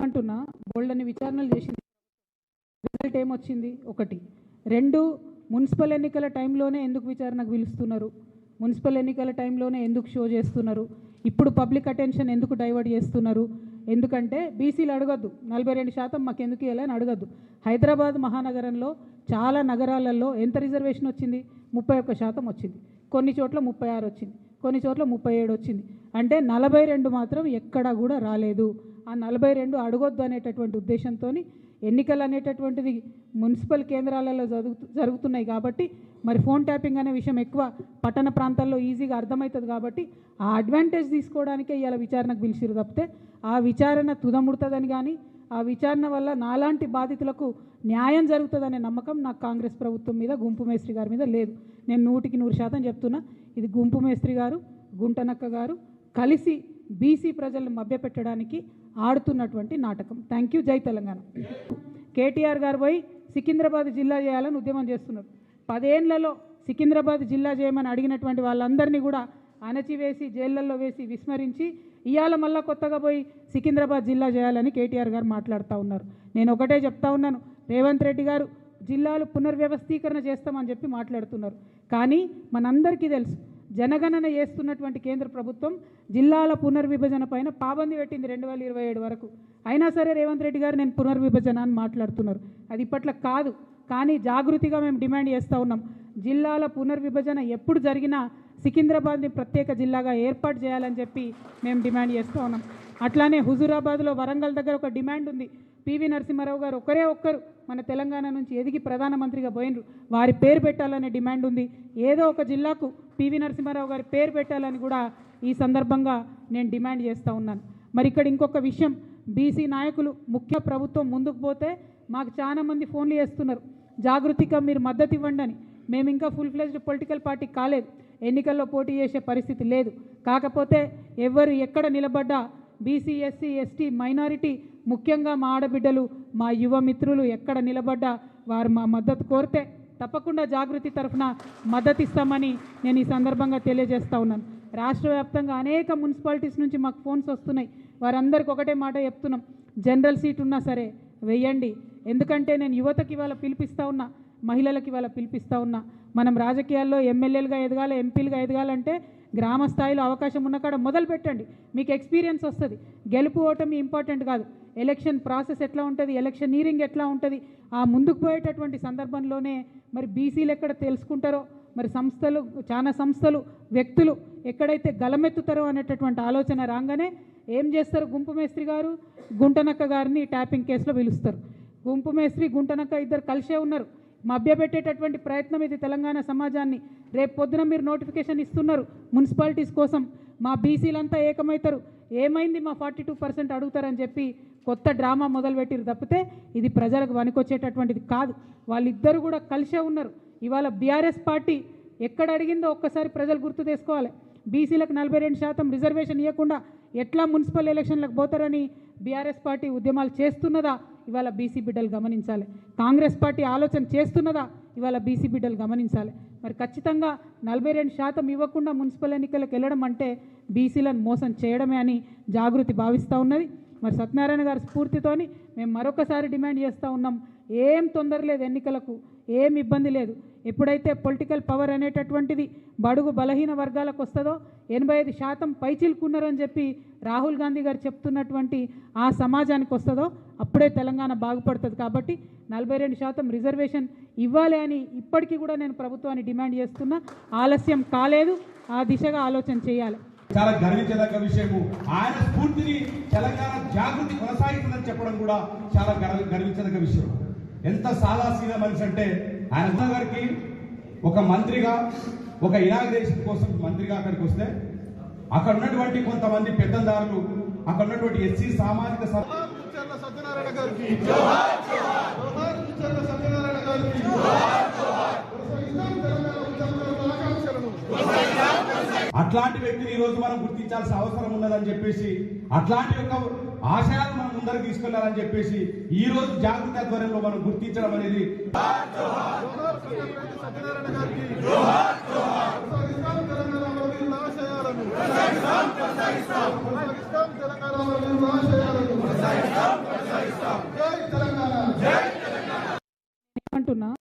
అంటున్నా బోల్డని విచారణలు చేసింది. రిజల్ట్ ఏమొచ్చింది? ఒకటి. రెండు మున్సిపల్ ఎన్నికల టైంలోనే ఎందుకు విచారణకు పిలుస్తున్నారు? మున్సిపల్ ఎన్నికల టైంలోనే ఎందుకు షో చేస్తున్నారు? ఇప్పుడు పబ్లిక్ అటెన్షన్ ఎందుకు డైవర్ట్ చేస్తున్నారు? ఎందుకంటే బీసీలు అడగద్దు. నలభై రెండు శాతం మాకు ఎందుకు ఇవ్వాలని అడగద్దు. హైదరాబాద్ మహానగరంలో చాలా నగరాలలో ఎంత రిజర్వేషన్ వచ్చింది? ముప్పై ఒక్క శాతం వచ్చింది. కొన్ని చోట్ల ముప్పై ఆరు వచ్చింది. కొన్ని చోట్ల ముప్పై ఏడు వచ్చింది. అంటే నలభై రెండు మాత్రం ఎక్కడా కూడా రాలేదు. ఆ నలభై రెండు అడగొద్దు అనేటటువంటి ఉద్దేశంతో ఎన్నికలు అనేటటువంటిది మున్సిపల్ కేంద్రాలలో జరుగు జరుగుతున్నాయి కాబట్టి మరి ఫోన్ ట్యాపింగ్ అనే విషయం ఎక్కువ పట్టణ ప్రాంతాల్లో ఈజీగా అర్థమవుతుంది కాబట్టి ఆ అడ్వాంటేజ్ తీసుకోవడానికే ఇవాళ విచారణకు పిలిచిరు తప్పితే ఆ విచారణ తుదముడుతుందని కానీ ఆ విచారణ వల్ల నాలాంటి బాధితులకు న్యాయం జరుగుతుందనే నమ్మకం నాకు కాంగ్రెస్ ప్రభుత్వం మీద గుంపు మేస్త్రి గారి మీద లేదు. నేను నూటికి నూరు శాతం చెప్తున్నా ఇది గుంపు మేస్త్రి గారు గుంటనక్క గారు కలిసి బీసీ ప్రజలను మభ్యపెట్టడానికి ఆడుతున్నటువంటి నాటకం. థ్యాంక్ యూ జై తెలంగాణ. కేటీఆర్ గారు పోయి సికింద్రాబాద్ జిల్లా చేయాలని ఉద్యమం చేస్తున్నారు. పదేళ్ళలో సికింద్రాబాద్ జిల్లా చేయమని అడిగినటువంటి వాళ్ళందరినీ కూడా అణచివేసి జైళ్ళల్లో వేసి విస్మరించి ఇవాళ మళ్ళా కొత్తగా పోయి సికింద్రాబాద్ జిల్లా చేయాలని కేటీఆర్ గారు మాట్లాడుతూ ఉన్నారు. నేను ఒకటే చెప్తా ఉన్నాను. రేవంత్ రెడ్డి గారు జిల్లాలు పునర్వ్యవస్థీకరణ చేస్తామని చెప్పి మాట్లాడుతున్నారు. కానీ మనందరికీ తెలుసు జనగణన చేస్తున్నటువంటి కేంద్ర ప్రభుత్వం జిల్లాల పునర్విభజన పైన పాబంది పెట్టింది రెండు వేల ఇరవై ఏడు వరకు. అయినా సరే రేవంత్ రెడ్డి గారు నేను పునర్విభజన అని మాట్లాడుతున్నారు. అది ఇప్పట్లో కాదు. కానీ జాగృతిగా మేము డిమాండ్ చేస్తూ ఉన్నాం. జిల్లాల పునర్విభజన ఎప్పుడు జరిగినా సికింద్రాబాద్ని ప్రత్యేక జిల్లాగా ఏర్పాటు చేయాలని చెప్పి మేము డిమాండ్ చేస్తూ ఉన్నాం. అట్లానే హుజూరాబాద్లో వరంగల్ దగ్గర ఒక డిమాండ్ ఉంది. పివి నరసింహారావు గారు ఒకరే ఒక్కరు మన తెలంగాణ నుంచి ఎదిగి ప్రధానమంత్రిగా పోయినరు. వారి పేరు పెట్టాలనే డిమాండ్ ఉంది. ఏదో ఒక జిల్లాకు పివి నరసింహారావు గారి పేరు పెట్టాలని కూడా ఈ సందర్భంగా నేను డిమాండ్ చేస్తూ ఉన్నాను. మరి ఇక్కడ ఇంకొక విషయం. బీసీ నాయకులు ముఖ్య ప్రభుత్వం ముందుకు పోతే మాకు చాలా మంది ఫోన్లు చేస్తున్నారు. జాగృతిగా మీరు మద్దతు ఇవ్వండి అని. మేము ఇంకా ఫుల్ ఫ్లెజ్డ్ పొలిటికల్ పార్టీ కాలేదు. ఎన్నికల్లో పోటీ చేసే పరిస్థితి లేదు. కాకపోతే ఎవరు ఎక్కడ నిలబడ్డా బీసీ ఎస్సీ ఎస్టీ మైనారిటీ ముఖ్యంగా మా ఆడబిడ్డలు మా యువ మిత్రులు ఎక్కడ నిలబడ్డా వారు మా మద్దతు కోరితే తప్పకుండా జాగృతి తరఫున మద్దతు ఇస్తామని నేను ఈ సందర్భంగా తెలియజేస్తా ఉన్నాను. రాష్ట్ర వ్యాప్తంగా అనేక మున్సిపాలిటీస్ నుంచి మాకు ఫోన్స్ వస్తున్నాయి. వారందరికీ ఒకటే మాట చెప్తున్నాం. జనరల్ సీట్ ఉన్నా సరే వెయ్యండి ఎందుకంటే నేను యువతకి ఇవాళ పిలిపిస్తా ఉన్నా మహిళలకి ఇవాళ పిలిపిస్తా ఉన్నా. మనం రాజకీయాల్లో ఎమ్మెల్యేలుగా ఎదగాలి ఎంపీలుగా ఎదగాలంటే గ్రామ స్థాయిలో అవకాశం ఉన్న కాడ మొదలు పెట్టండి. మీకు ఎక్స్పీరియన్స్ వస్తుంది. గెలుపు ఓటమి ఇంపార్టెంట్ కాదు. ఎలక్షన్ ప్రాసెస్ ఎట్లా ఉంటుంది? ఎలక్షన్ నీరింగ్ ఎట్లా ఉంటుంది? ఆ ముందుకు పోయేటటువంటి సందర్భంలోనే మరి బీసీలు ఎక్కడ తెలుసుకుంటారో మరి సంస్థలు చాలా సంస్థలు వ్యక్తులు ఎక్కడైతే గలమెత్తుతారో అనేటటువంటి ఆలోచన రాగానే ఏం చేస్తారు? గుంపు మేస్త్రి గారు గుంటనక్క గారిని ట్యాపింగ్ కేసులో పిలుస్తారు. గుంపు మేస్త్రి గుంటనక్క ఇద్దరు కలిసే ఉన్నారు. మభ్యపెట్టేటటువంటి ప్రయత్నం ఇది తెలంగాణ సమాజాన్ని. రేపు పొద్దున మీరు నోటిఫికేషన్ ఇస్తున్నారు మున్సిపాలిటీస్ కోసం. మా బీసీలంతా ఏకమవుతారు. ఏమైంది మా ఫార్టీ టూ పర్సెంట్ అడుగుతారని చెప్పి కొత్త డ్రామా మొదలుపెట్టిరు తప్పితే ఇది ప్రజలకు వనికొచ్చేటటువంటిది కాదు. వాళ్ళిద్దరు కూడా కలిసే ఉన్నారు. ఇవాళ బీఆర్ఎస్ పార్టీ ఎక్కడ అడిగిందో ఒక్కసారి ప్రజలు గుర్తు చేసుకోవాలి బీసీలకు నలభై రెండు శాతం రిజర్వేషన్ ఇవ్వకుండా ఎట్లా మున్సిపల్ ఎలక్షన్లకు పోతారని బీఆర్ఎస్ పార్టీ ఉద్యమాలు చేస్తున్నదా? ఇవాళ బీసీ బిడ్డలు గమనించాలి. కాంగ్రెస్ పార్టీ ఆలోచన చేస్తున్నదా? ఇవాళ బీసీ బిడ్డలు గమనించాలి. మరి ఖచ్చితంగా నలభై రెండు శాతం ఇవ్వకుండా మున్సిపల్ ఎన్నికలకు వెళ్ళడం అంటే బీసీలను మోసం చేయడమే అని జాగృతి భావిస్తూ ఉన్నది. మరి సత్యనారాయణ గారి స్ఫూర్తితోని మేము మరొకసారి డిమాండ్ చేస్తూ ఉన్నాం. ఏం తొందర లేదు ఎన్నికలకు. ఏం ఇబ్బంది లేదు. ఎప్పుడైతే పొలిటికల్ పవర్ అనేటటువంటిది బడుగు బలహీన వర్గాలకు వస్తుందో ఎనభై ఐదు శాతం పైచిల్కున్నారని చెప్పి రాహుల్ గాంధీ గారు చెప్తున్నటువంటి ఆ సమాజానికి వస్తుందో అప్పుడే తెలంగాణ బాగుపడుతుంది. కాబట్టి నలభై రెండు శాతం రిజర్వేషన్ ఇవ్వాలి అని ఇప్పటికీ కూడా నేను ప్రభుత్వాన్ని డిమాండ్ చేస్తున్నా. ఆలస్యం కాలేదు. ఆ దిశగా ఆలోచన చేయాలి. చాలా గర్వించదగ్గ విషయము. ఆయన స్ఫూర్తిని తెలంగాణ జాగృతి కొనసాగుతుందని చెప్పడం కూడా చాలా గర్వించదగ్గ విషయం. ఎంత సాదాసీన మనిషి అంటే ఆయన గారికి ఒక మంత్రిగా ఒక ఇనాగ్రేషన్ కోసం మంత్రిగా అక్కడికి వస్తే అక్కడ ఉన్నటువంటి కొంతమంది పెద్దందారులు అక్కడ ఉన్నటువంటి ఎస్సీ సామాజిక సత్యనారాయణ గారికి. గారికి. అట్లాంటి వ్యక్తిని ఈ రోజు మనం గుర్తించాల్సిన అవసరం ఉన్నదని చెప్పేసి అట్లాంటి యొక్క ఆశయాలు అందరూ తీసుకెళ్ళాలని చెప్పేసి ఈ రోజు జాగ్రత్త ఆధ్వర్యంలో మనం గుర్తించడం అనేది అంటున్నా